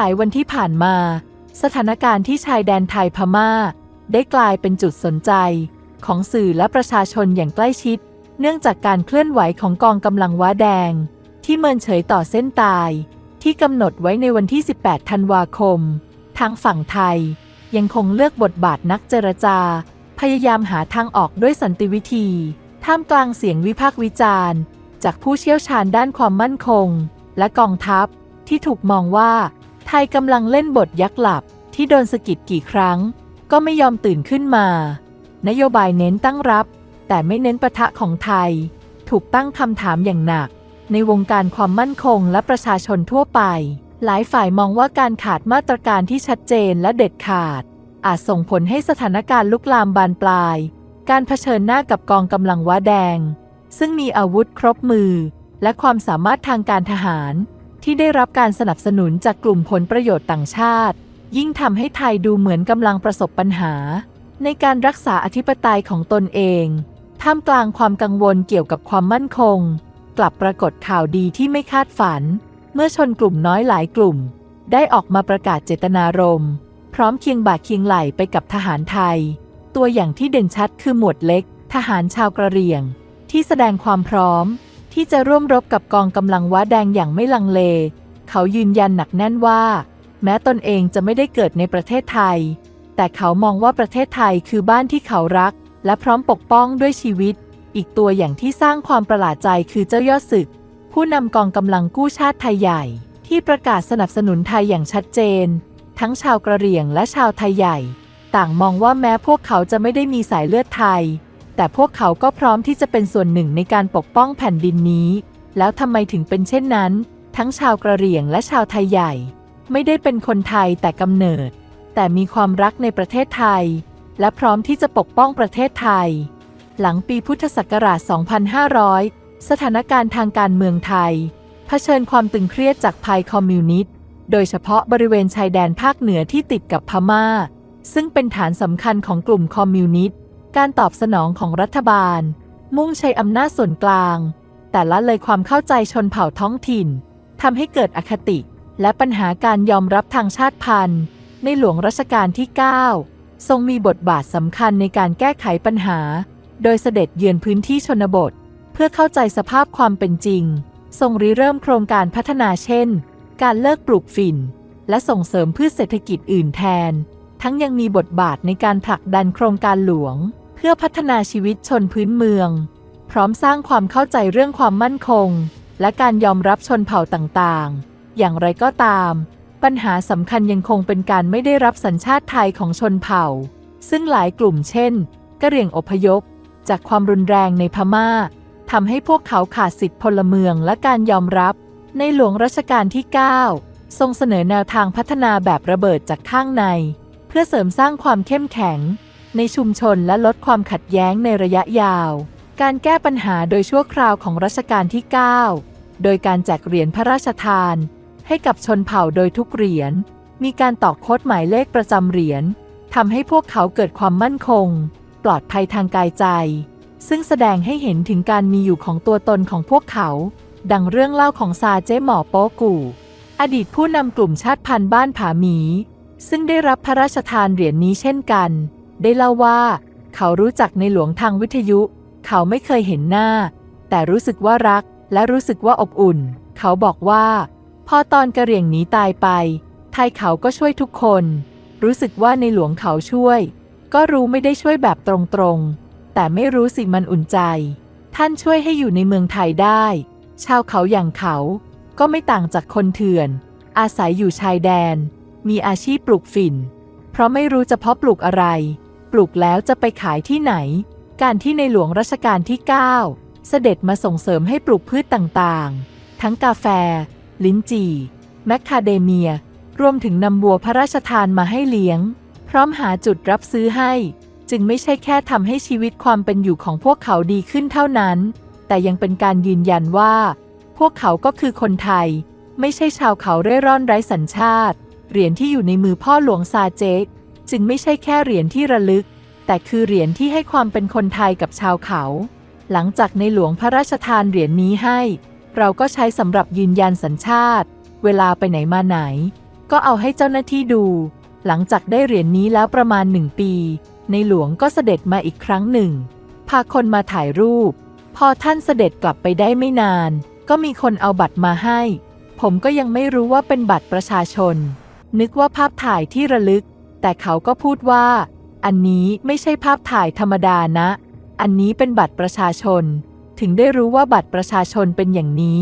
ลายวันที่ผ่านมา สถานการณ์ที่ชายแดนไทยพม่า ได้กลายเป็นจุดสนใจ ของสื่อและประชาชนอย่างใกล้ชิด เนื่องจากการเคลื่อนไหวของกองกำลังว้าแดง ที่เมินเฉยต่อเส้นตาย ที่กำหนดไว้ในวันที่ 18 ธันวาคม ทางฝั่งไทย ยังคงเลือกบทบาทนักเจรจา พยายามหาทางออกด้วยสันติวิธี ท่ามกลางเสียงวิพากษ์วิจารณ์ จากผู้เชี่ยวชาญด้านความมั่นคง และกองทัพที่ถูกมองว่า ไทยกำลังเล่นบทยักษ์หลับที่โดนสะกิดกี่ครั้ง ก็ไม่ยอมตื่นขึ้นมา นโยบายเน้นตั้งรับ แต่ไม่เน้นปะทะของไทย ถูกตั้งคำถามอย่างหนัก ในวงการความมั่นคงและประชาชนทั่วไป หลายฝ่ายมองว่าการขาดมาตรการที่ชัดเจนและเด็ดขาด อาจส่งผลให้สถานการณ์ลุกลามบานปลาย การเผชิญหน้ากับกองกำลังว้าแดง ซึ่งมีอาวุธครบมือ และความสามารถทางการทหาร ที่ได้รับการสนับสนุนจากกลุ่มผลประโยชน์ต่างชาติ ยิ่งทำให้ไทยดูเหมือนกำลังประสบปัญหา ในการรักษาอธิปไตยของตนเองท่ามกลางความกังวลเกี่ยวกับความมั่นคง กลับปรากฏข่าวดีที่ไม่คาดฝัน เมื่อชนกลุ่มน้อยหลายกลุ่ม ได้ออกมาประกาศเจตนารมณ์พร้อมเคียงบ่าเคียงไหลไปกับทหารไทย ตัวอย่างที่เด่นชัดคือหมวดเล็ก ทหารชาวกระเหรี่ยง ที่แสดงความพร้อม ที่จะร่วมรบกับกองกำลังว้าแดงอย่างไม่ลังเล เขายืนยันหนักแน่นว่า แม้ตนเองจะไม่ได้เกิดในประเทศไทย แต่เขามองว่าประเทศไทยคือบ้านที่เขารัก และพร้อมปกป้องด้วยชีวิต อีกตัวอย่างที่สร้างความประหลาดใจคือเจ้ายอดศึก ผู้นำกองกำลังกู้ชาติไทยใหญ่ ที่ประกาศสนับสนุนไทยอย่างชัดเจน ทั้งชาวกระเหรี่ยงและชาวไทยใหญ่ ต่างมองว่าแม้พวกเขาจะไม่ได้มีสายเลือดไทย แต่พวกเขาก็พร้อมที่จะเป็นส่วนหนึ่งในการปกป้องแผ่นดินนี้ แล้วทำไมถึงเป็นเช่นนั้น ทั้งชาวกระเหรี่ยงและชาวไทยใหญ่ ไม่ได้เป็นคนไทยแต่กำเนิด แต่มีความรักในประเทศไทย และพร้อมที่จะปกป้องประเทศไทย หลังปีพุทธศักราช 2500 สถานการณ์ทางการเมืองไทย เผชิญความตึงเครียดจากภัยคอมมิวนิสต์โดยเฉพาะบริเวณชายแดนภาคเหนือที่ติดกับพม่า ซึ่งเป็นฐานสำคัญของกลุ่มคอมมิวนิสต์ การตอบสนองของรัฐบาล มุ่งใช้อำนาจส่วนกลาง แต่ละเลยความเข้าใจชนเผ่าท้องถิ่นทำให้เกิดอคติ และปัญหาการยอมรับทางชาติพันธุ์ ในหลวงรัชกาลที่ 9 ทรงมีบทบาทสำคัญในการแก้ไขปัญหา โดยเสด็จเยือนพื้นที่ชนบท เพื่อเข้าใจสภาพความเป็นจริง ทรงริเริ่มโครงการพัฒนาเช่น การเลิกปลูกฝิ่น และส่งเสริมพืชเศรษฐกิจอื่นแทน ทั้งยังมีบทบาทในการผลักดันโครงการหลวง พื่อพัฒนาชีวิตชนพื้นเมือง พร้อมสร้างความเข้าใจเรื่องความมั่นคง และการยอมรับชนเผ่าต่างๆ อย่างไรก็ตาม ปัญหาสำคัญยังคงเป็นการไม่ได้รับสัญชาติไทยของชนเผ่า ซึ่งหลายกลุ่มเช่นกะเหรี่ยงอพยพ จากความรุนแรงในพม่าทำให้พวกเขาขาดสิทธิพลเมืองและการยอมรับ ในหลวงรัชกาลที่ 9 ทรงเสนอแนวทางพัฒนาแบบระเบิดจากข้างใน เพื่อเสริมสร้างความเข้มแข็ง ในชุมชนและลดความขัดแย้งในระยะยาว การแก้ปัญหาโดยชั่วคราวของรัชกาลที่ 9 โดยการแจกเหรียญพระราชทาน ให้กับชนเผ่าโดยทุกเหรียญ มีการตอกโค้ดหมายเลขประจำเหรียญทำให้พวกเขาเกิดความมั่นคง ปลอดภัยทางกายใจ ซึ่งแสดงให้เห็นถึงการมีอยู่ของตัวตนของพวกเขา ดังเรื่องเล่าของซาเจหมอโป๊กูอดีตผู้นำกลุ่มชาติพันธุ์บ้านผาหมี ซึ่งได้รับพระราชทานเหรียญนนี้เช่นกัน ได้เล่าว่า เขารู้จักในหลวงทางวิทยุ เขาไม่เคยเห็นหน้า แต่รู้สึกว่ารักและรู้สึกว่าอบอุ่น เขาบอกว่า พอตอนกระเรียงหนีตายไป ไทยเขาก็ช่วยทุกคน รู้สึกว่าในหลวงเขาช่วย ก็รู้ไม่ได้ช่วยแบบตรงๆ แต่ไม่รู้สิมันอุ่นใจ ท่านช่วยให้อยู่ในเมืองไทยได้ ชาวเขาอย่างเขาก็ไม่ต่างจากคนเถื่อน อาศัยอยู่ชายแดน มีอาชีพปลูกฝิ่น เพราะไม่รู้จะเพาะปลูกอะไร ปลูกแล้วจะไปขายที่ไหน การที่ในหลวงรัชกาลที่ 9 เสด็จมาส่งเสริมให้ปลูกพืชต่างๆ ทั้งกาแฟ ลิ้นจี่แมคคาเดเมีย รวมถึงนำบัวพระราชทานมาให้เลี้ยง พร้อมหาจุดรับซื้อให้ จึงไม่ใช่แค่ทำให้ชีวิตความเป็นอยู่ของพวกเขาดีขึ้นเท่านั้น แต่ยังเป็นการยืนยันว่า พวกเขาก็คือคนไทย ไม่ใช่ชาวเขาเร่ร่อนไร้สัญชาติ เหรียญที่อยู่ในมือพ่อหลวงซาเจก จึงไม่ใช่แค่เหรียญที่ระลึก แต่คือเหรียญที่ให้ความเป็นคนไทยกับชาวเขา หลังจากในหลวงพระราชทานเหรียญนี้ให้ เราก็ใช้สำหรับยืนยันสัญชาติ เวลาไปไหนมาไหน ก็เอาให้เจ้าหน้าที่ดู หลังจากได้เหรียญนนี้แล้วประมาณหนึ่งปี ในหลวงก็เสด็จมาอีกครั้งหนึ่ง พาคนมาถ่ายรูป พอท่านเสด็จกลับไปได้ไม่นาน ก็มีคนเอาบัตรมาให้ ผมก็ยังไม่รู้ว่าเป็นบัตรประชาชนนึกว่าภาพถ่ายที่ระลึก แต่เขาก็พูดว่า อันนี้ไม่ใช่ภาพถ่ายธรรมดานะ อันนี้เป็นบัตรประชาชน ถึงได้รู้ว่าบัตรประชาชนเป็นอย่างนี้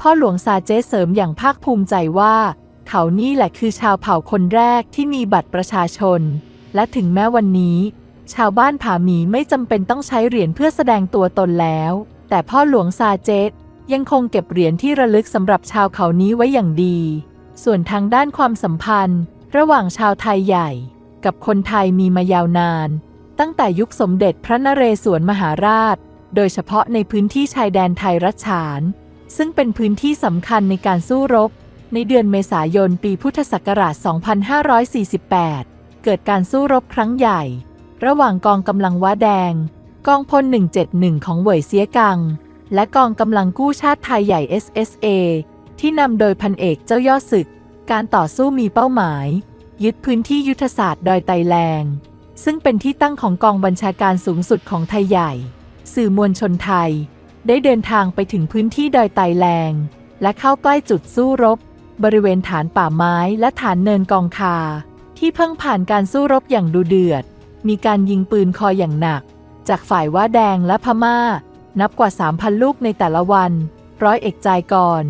พ่อหลวงซาเจเสริมอย่างภาคภูมิใจว่า เขานี่แหละคือชาวเผ่าคนแรกที่มีบัตรประชาชน และถึงแม้วันนี้ ชาวบ้านผาหมีไม่จำเป็นต้องใช้เหรียญเพื่อแสดงตัวตนแล้ว แต่พ่อหลวงซาเจตยังคงเก็บเหรียญที่ระลึกสำหรับชาวเขานี้ไว้อย่างดี ส่วนทางด้านความสัมพันธ์ ระหว่างชาวไทยใหญ่กับคนไทยมีมายาวนาน ตั้งแต่ยุคสมเด็จพระนเรศวรมหาราช โดยเฉพาะในพื้นที่ชายแดนไทยรัชฉาน ซึ่งเป็นพื้นที่สำคัญในการสู้รบ ในเดือนเมษายนปีพุทธศักราช 2548 เกิดการสู้รบครั้งใหญ่ ระหว่างกองกำลังว้าแดง กองพล 171 ของเหวยเสียกัง และกองกำลังกู้ชาติไทยใหญ่ SSA ที่นำโดยพันเอกเจ้ายอดศึก การต่อสู้มีเป้าหมาย ยึดพื้นที่ยุทธศาสตร์ดอยไตแลง ซึ่งเป็นที่ตั้งของกองบัญชาการสูงสุดของไทยใหญ่ สื่อมวลชนไทย ได้เดินทางไปถึงพื้นที่ดอยไตแลง และเข้าใกล้จุดสู้รบ บริเวณฐานป่าไม้และฐานเนินกองคา ที่เพิ่งผ่านการสู้รบอย่างดูเดือด มีการยิงปืนคออย่างหนัก จากฝ่ายว่าแดงและพม่า นับกว่า 3,000 ลูกในแต่ละวัน ร้อยเอกใจกร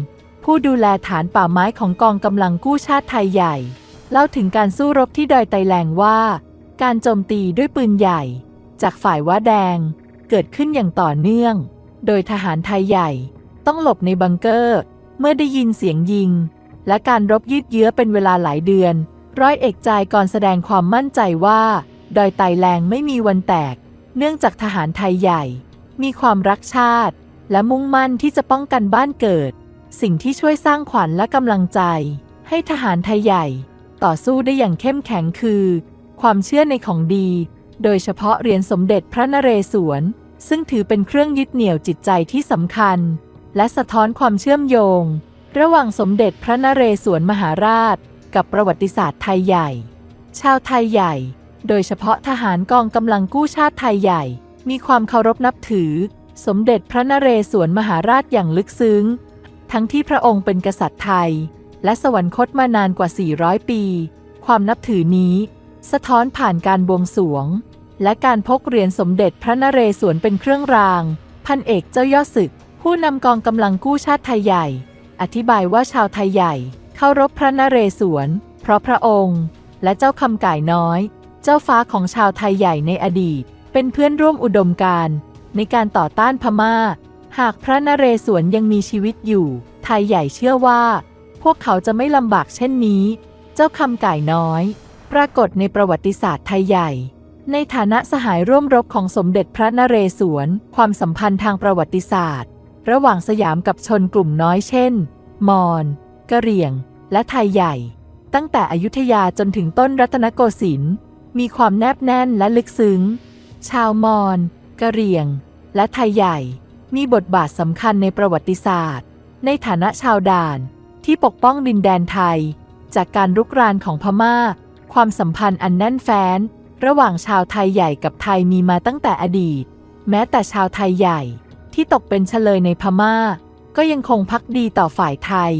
ผู้ดูแลฐานป่าไม้ของกองกำลังกู้ชาติไทยใหญ่ เล่าถึงการสู้รบที่ดอยไตแลงว่า การโจมตีด้วยปืนใหญ่ จากฝ่ายว่าแดง เกิดขึ้นอย่างต่อเนื่อง โดยทหารไทยใหญ่ ต้องหลบในบังเกอร์ เมื่อได้ยินเสียงยิง และการรบยืดเยื้อเป็นเวลาหลายเดือน ร้อยเอกใจก่อนแสดงความมั่นใจว่า ดอยไตแลงไม่มีวันแตก เนื่องจากทหารไทยใหญ่ มีความรักชาติ และมุ่งมั่นที่จะป้องกันบ้านเกิด สิ่งที่ช่วยสร้างขวัญและกำลังใจ ให้ทหารไทยใหญ่ ต่อสู้ได้อย่างเข้มแข็งคือ ความเชื่อในของดี โดยเฉพาะเหรียญสมเด็จพระนเรศวร ซึ่งถือเป็นเครื่องยึดเหนี่ยวจิตใจที่สำคัญ และสะท้อนความเชื่อมโยง ระหว่างสมเด็จพระนเรศวรมหาราช กับประวัติศาสตร์ไทยใหญ่ ชาวไทยใหญ่ โดยเฉพาะทหารกองกำลังกู้ชาติไทยใหญ่ มีความเคารพนับถือ สมเด็จพระนเรศวรมหาราชอย่างลึกซึ้ง ทั้งที่พระองค์เป็นกษัตริย์ไทย และสวรรคตมานานกว่า 400 ปี ความนับถือนี้ สะท้อนผ่านการบวงสรวง และการพกเหรียญสมเด็จพระนเรศวรเป็นเครื่องราง พันเอกเจ้ายอดศึก ผู้นำกองกำลังกู้ชาติไทยใหญ่ อธิบายว่าชาวไทยใหญ่เข้ารบพระนเรศวร เพราะพระองค์ และเจ้าคำก่ายน้อย เจ้าฟ้าของชาวไทยใหญ่ในอดีต เป็นเพื่อนร่วมอุดมการณ์ในการต่อต้านพม่า หากพระนเรศวรยังมีชีวิตอยู่ ไทยใหญ่เชื่อว่า พวกเขาจะไม่ลำบากเช่นนี้ เจ้าคำก่ายน้อย ปรากฏในประวัติศาสตร์ไทยใหญ่ ในฐานะสหายร่วมรบของสมเด็จพระนเรศวร ความสัมพันธ์ทางประวัติศาสตร์ ระหว่างสยามกับชนกลุ่มน้อยเช่น มอญกะเหรี่ยง และไทยใหญ่ ตั้งแต่อยุธยาจนถึงต้นรัตนโกสินทร์มีความแนบแน่นและลึกซึ้ง ชาวมอญกะเหรี่ยง และไทยใหญ่ มีบทบาทสำคัญในประวัติศาสตร์ ในฐานะชาวด่านที่ปกป้องดินแดนไทย จากการรุกรานของพม่า ความสัมพันธ์อันแน่นแฟ้น ระหว่างชาวไทยใหญ่กับไทยมีมาตั้งแต่อดีต แม้แต่ชาวไทยใหญ่ที่ตกเป็นเฉลยในพม่า ก็ยังคงพักดีต่อฝ่ายไทย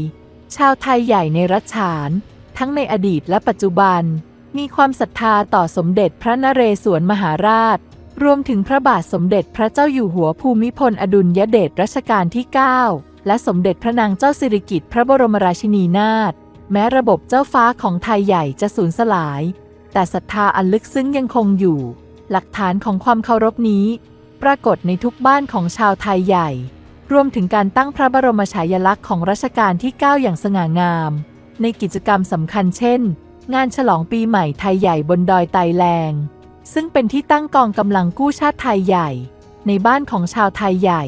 ชาวไทยใหญ่ในรัชฉาน ทั้งในอดีตและปัจจุบัน มีความศรัทธาต่อสมเด็จพระนเรศวรมหาราช รวมถึงพระบาทสมเด็จพระเจ้าอยู่หัวภูมิพลอดุลยเดชรัชกาลที่ 9 และสมเด็จพระนางเจ้าสิริกิติ์พระบรมราชินีนาถแม้ระบบเจ้าฟ้าของไทยใหญ่จะสูญสลาย แต่ศรัทธาอันลึกซึ้งยังคงอยู่ หลักฐานของความเคารพนี้ ปรากฏในทุกบ้านของชาวไทยใหญ่ รวมถึงการตั้งพระบรมฉายาลักษณ์ของรัชกาลที่ 9 อย่างสง่างาม ในกิจกรรมสำคัญเช่น งานฉลองปีใหม่ไทยใหญ่บนดอยไตแลง ซึ่งเป็นที่ตั้งกองกำลังกู้ชาติไทยใหญ่ ในบ้านของชาวไทยใหญ่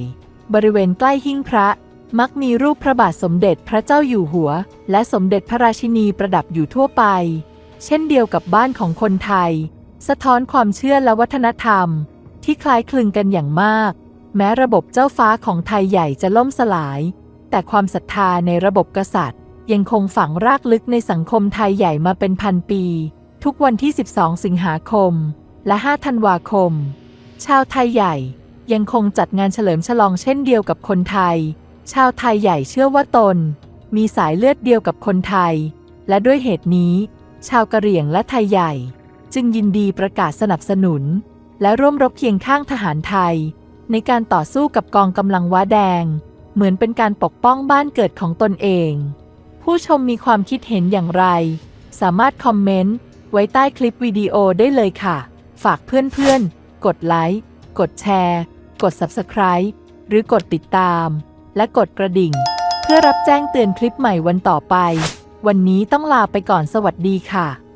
บริเวณใกล้หิ้งพระ มักมีรูปพระบาทสมเด็จพระเจ้าอยู่หัว และสมเด็จพระราชินีประดับอยู่ทั่วไป เช่นเดียวกับบ้านของคนไทย สะท้อนความเชื่อและวัฒนธรรม ที่คล้ายคลึงกันอย่างมาก แม้ระบบเจ้าฟ้าของไทยใหญ่จะล่มสลาย แต่ความศรัทธาในระบบกษัตริย์ ยังคงฝังรากลึกในสังคมไทยใหญ่มาเป็นพันปี ทุกวันที่ 12 สิงหาคม และ 5 ธันวาคม ชาวไทยใหญ่ยังคงจัดงานเฉลิมฉลองเช่นเดียวกับคนไทย ชาวไทยใหญ่เชื่อว่าตน มีสายเลือดเดียวกับคนไทย และด้วยเหตุนี้ ชาวกะเหรี่ยงและไทยใหญ่ จึงยินดีประกาศสนับสนุน และร่วมรบเคียงข้างทหารไทย ในการต่อสู้กับกองกำลังว้าแดง เหมือนเป็นการปกป้องบ้านเกิดของตนเอง ผู้ชมมีความคิดเห็นอย่างไร สามารถคอมเมนต์ไว้ใต้คลิปวิดีโอได้เลยค่ะ ฝากเพื่อนๆ กดไลค์ กดแชร์ กด Subscribe หรือกดติดตาม และกดกระดิ่ง เพื่อรับแจ้งเตือนคลิปใหม่วันต่อไป วันนี้ต้องลาไปก่อนสวัสดีค่ะ